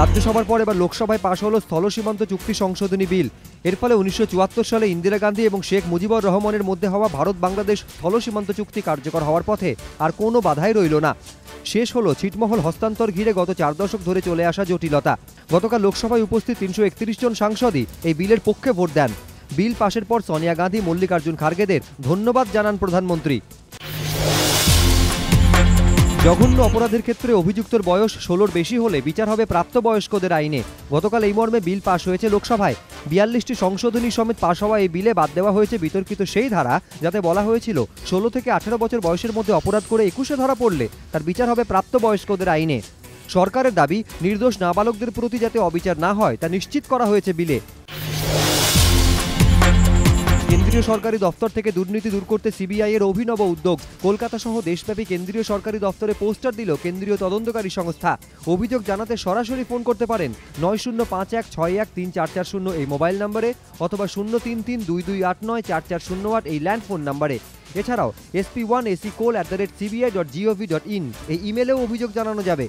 রাজ্যসভার পর এবার লোকসভায় পাশ হলো স্থল সীমান্ত চুক্তি সংশোধনী বিল। এর ফলে উনিশশো চুয়াত্তর সালে ইন্দিরা গান্ধী এবং শেখ মুজিবুর রহমানের মধ্যে হওয়া ভারত বাংলাদেশ স্থল সীমান্ত চুক্তি কার্যকর হওয়ার পথে আর কোনো বাধাই রইল না। শেষ হলো ছিটমহল হস্তান্তর ঘিরে গত চার দশক ধরে চলে আসা জটিলতা। গতকাল লোকসভায় উপস্থিত তিনশো একত্রিশ জন সাংসদই এই বিলের পক্ষে ভোট দেন। বিল পাশের পর সোনিয়া গান্ধী, মল্লিকার্জুন খার্গেদের ধন্যবাদ জানান প্রধানমন্ত্রী। জঘন্য অপরাধের ক্ষেত্রে অভিযুক্তর বয়স ষোলোর বেশি হলে বিচার হবে প্রাপ্তবয়স্কদের আইনে। গতকাল এই মর্মে বিল পাশ হয়েছে লোকসভায়। বিয়াল্লিশটি সংশোধনী সমেত পাশ হওয়া এই বিলে বাদ দেওয়া হয়েছে বিতর্কিত সেই ধারা, যাতে বলা হয়েছিল ষোলো থেকে আঠেরো বছর বয়সের মধ্যে অপরাধ করে একুশে ধরা পড়লে তার বিচার হবে প্রাপ্তবয়স্কদের আইনে। সরকারের দাবি, নির্দোষ নাবালকদের প্রতি যাতে অবিচার না হয়, তা নিশ্চিত করা হয়েছে বিলে। কেন্দ্রীয় সরকারি দফতর থেকে দুর্নীতি দূর করতে সিবিআই এর অভিনব উদ্যোগ। কলকাতা সহ দেশব্যাপী কেন্দ্রীয় সরকারি দফতরে পোস্টার দিল কেন্দ্রীয় তদন্তকারী সংস্থা। অভিযোগ জানাতে সরাসরি ফোন করতে পারেন নয় শূন্য পাঁচ এক, ছয় এক তিন চার চার শূন্য এই মোবাইল নম্বরে অথবা শূন্য তিন তিন দুই দুই আট নয় চার চার শূন্য আট এই ল্যান্ড ফোন নম্বরে। এছাড়াও SP one AC kol at the rate CBI dot G O V dot in এই ইমেলেও অভিযোগ জানানো যাবে।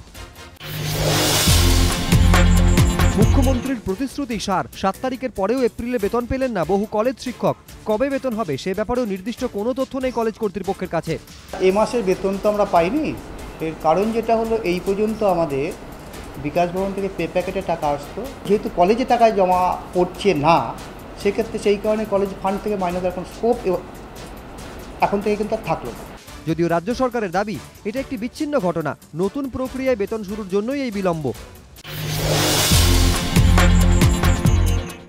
মুখ্যমন্ত্রীর প্রতিশ্রুতি সার। সাত তারিখের পরেও এপ্রিলে বেতন পেলেন না বহু কলেজ শিক্ষক। কবে বেতন হবে সে ব্যাপারেও নির্দিষ্ট কোনো তথ্য নেই কলেজ কর্তৃপক্ষের কাছে। এ মাসের বেতন তো আমরা পাইনি। এর কারণ যেটা হলো এই পর্যন্ত আমাদের বিকাশ ভবন থেকে পে প্যাকেটে টাকা আসতো। যেহেতু কলেজে টাকায় জমা পড়ছে না সেক্ষেত্রে সেই কারণে কলেজ ফান্ড থেকে মাইনাস এখন স্কোপ এখন থেকে কিন্তু আর থাকল না। যদিও রাজ্য সরকারের দাবি এটা একটি বিচ্ছিন্ন ঘটনা। নতুন প্রক্রিয়ায় বেতন শুরুর জন্যই এই বিলম্ব।